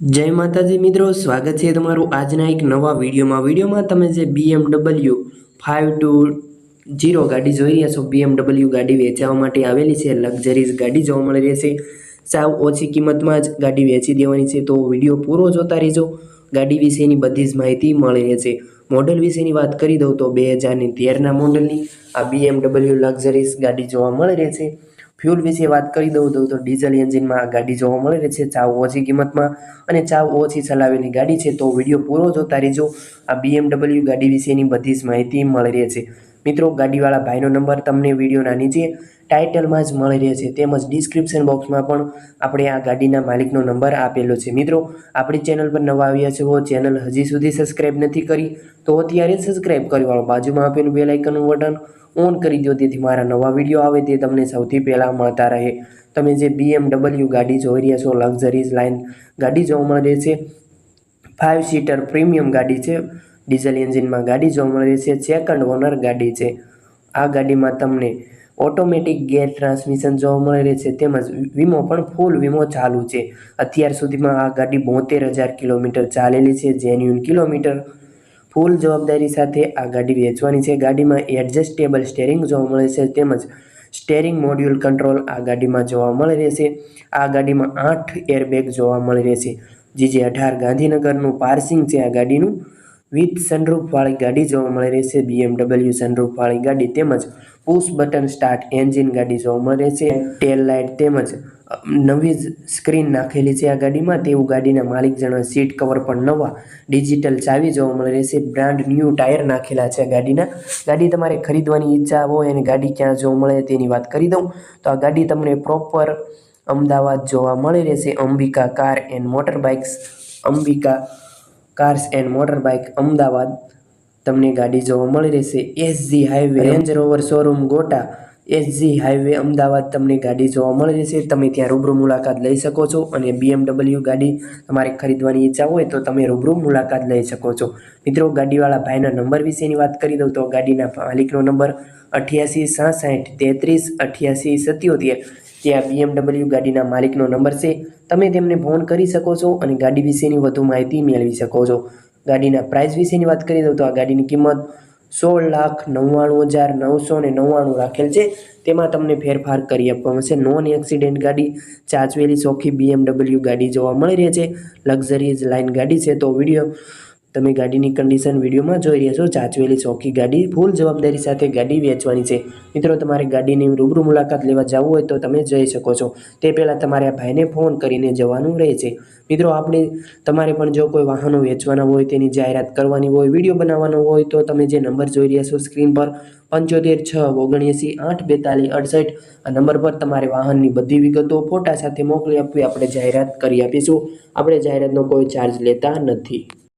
જય માતાજી મિત્રો, સ્વાગત છે તમારું આજના એક નવા વિડીયોમાં. વિડીયોમાં તમે જે બીએમડબલ્યુ ફાઇવ ટુ જીરો ગાડી જોઈ રહ્યા છો બીએમડબલ્યુ ગાડી વેચાવા માટે આવેલી છે, લક્ઝરીઝ ગાડી જોવા મળી રહેશે સાવ ઓછી કિંમતમાં જ ગાડી વેચી દેવાની છે, તો વીડિયો પૂરો જોતા રહેજો. ગાડી વિશેની બધી જ માહિતી મળી રહેશે મોડલ વિશેની વાત કરી દઉં તો બે હજારની તેરના મોડલની આ બીએમડબલ્યુ લક્ઝરીઝ ગાડી જોવા મળી રહેશે ફ્યુલ વિશે વાત કરી દઉં તો ડીઝલ એન્જિનમાં ગાડી જોવા મળી છે. ચાવ ઓછી કિંમતમાં અને ચાવ ઓછી ચલાવેલી ગાડી છે. તો વીડિયો પૂરો જોતા રહેજો. આ બીએમડબલ્યુ ગાડી વિશેની બધી જ માહિતી મળી રહે છે. મિત્રો, ગાડીવાળા ભાઈનો નંબર તમને વિડીયોના નીચે ટાઇટલમાં જ મળી રહે છે તેમજ ડિસ્ક્રિપ્શન બોક્સમાં પણ આપણે આ ગાડીના માલિકનો નંબર આપેલો છે. મિત્રો, આપણી ચેનલ પર નવા આવ્યા છો, ચેનલ હજી સુધી સબસ્ક્રાઈબ નથી કરી, તો અત્યારે સબસ્ક્રાઈબ કરી વાળો. બાજુમાં આપેલું બેલ આઇકનનું બટન ઓન કરી દો તેથી મારા નવા વીડિયો આવે તે તમને સૌથી પહેલાં મળતા રહે. તમે જે બીએમડબલ્યુ ગાડી જોઈ રહ્યા છો લક્ઝરીઝ લાઇન ગાડી જોવા મળે છે. ફાઇવ સીટર પ્રીમિયમ ગાડી છે. ડીઝલ એન્જિનમાં ગાડી જોવા મળે છે. સેકન્ડ ઓનર ગાડી છે. આ ગાડીમાં તમને ઓટોમેટિક ગેર ટ્રાન્સમિશન જોવા મળી છે તેમજ વીમો પણ ફૂલ વીમો ચાલુ છે. અત્યાર સુધીમાં આ ગાડી બોતેર હજાર કિલોમીટર ચાલેલી છે. જેન્યુન કિલોમીટર ફૂલ જવાબદારી સાથે આ ગાડી વેચવાની છે. ગાડીમાં એડજસ્ટેબલ સ્ટેરિંગ જોવા મળે છે તેમજ સ્ટેરિંગ મોડ્યુલ કંટ્રોલ આ ગાડીમાં જોવા મળી રહેશે. આ ગાડીમાં આઠ એરબેગ જોવા મળી રહેશે. જીજે અઢાર ગાંધીનગરનું પાર્સિંગ છે આ ગાડીનું. વિથ સનરૂફવાળી ગાડી જોવા મળી રહેશે બીએમડબલ્યુ સનરૂફવાળી ગાડી તેમજ પુશ બટન સ્ટાર્ટ એન્જિન ગાડી જોવા મળે છે. ટેલ લાઇટ તેમજ નવી જ સ્ક્રીન નાખેલી છે આ ગાડીમાં. તેવું ગાડીના માલિક જણાવે સીટ કવર પણ નવા ડિજિટલ ચાવી જોવા મળી રહેશે બ્રાન્ડ ન્યૂ ટાયર નાખેલા છે ગાડીના. ગાડી તમારે ખરીદવાની ઈચ્છા હોય અને ગાડી ક્યાં જોવા મળે તેની વાત કરી દઉં. તો આ ગાડી તમને પ્રોપર અમદાવાદ જોવા મળી રહેશે. Ambika car and motor bikes Ambika cars and motor bike Ahmedabad. તમને ગાડી જોવા મળી રહેશે. SG highway Range Rover showroom Gota. SG highway Ahmedabad તમને ગાડી જોવા મળી રહેશે. તમે ત્યાં રૂબરૂ મુલાકાત લઈ શકો છો અને બીએમડબલ્યુ ગાડી તમારે ખરીદવાની ઈચ્છા હોય તો તમે રૂબરૂ મુલાકાત લઈ શકો છો. મિત્રો ગાડીવાળા ભાઈના નંબર વિશેની વાત કરી દઉં તો ગાડીના માલિકનો નંબર અઠ્યાસી સાસઠ તેત્રીસ અઠ્યાસી સત્યોતેર. ત્યાં બીએમડબલ્યુ ગાડીના માલિકનો નંબર છે. તમે તેમને ફોન કરી શકો છો અને ગાડી વિશેની વધુ માહિતી મેળવી શકો છો. ગાડીના પ્રાઇસ વિશેની વાત કરી દઉં તો આ ગાડીની કિંમત સોળ લાખ નવ્વાણું હજાર નવસો ને નવ્વાણું રાખેલ છે. તેમાં તમને ફેરફાર કરી આપવામાં આવશે. નોન એક્સિડન્ટ ગાડી, ચાચવેલી ચોખ્ખી બીએમડબલ્યુ ગાડી જોવા મળી રહી છે. લક્ઝરીઝ લાઇન ગાડી છે. તો વીડિયો તમે ગાડીની કન્ડિશન વિડીયોમાં જોઈ રહ્યા છો, જાચવેલી ચોખ્ખી ગાડી ફૂલ જવાબદારી સાથે ગાડી વેચવાની છે. મિત્રો, તમારે ગાડીની રૂબરૂ મુલાકાત લેવા જવું હોય તો તમે જઈ શકો છો. તે પહેલાં તમારે આ ભાઈને ફોન કરીને જવાનું રહે છે. મિત્રો, આપણે, તમારે પણ જો કોઈ વાહનો વેચવાના હોય, તેની જાહેરાત કરવાની હોય, વીડિયો બનાવવાનો હોય, તો તમે જે નંબર જોઈ રહ્યા છો સ્ક્રીન પર, પંચોતેર છ ઓગણએંસી આઠ બેતાલીસ અડસઠ, આ નંબર પર તમારે વાહનની બધી વિગતો ફોટા સાથે મોકલી આપવી, આપણે જાહેરાત કરી આપીશું. આપણે જાહેરાતનો કોઈ ચાર્જ લેતા નથી.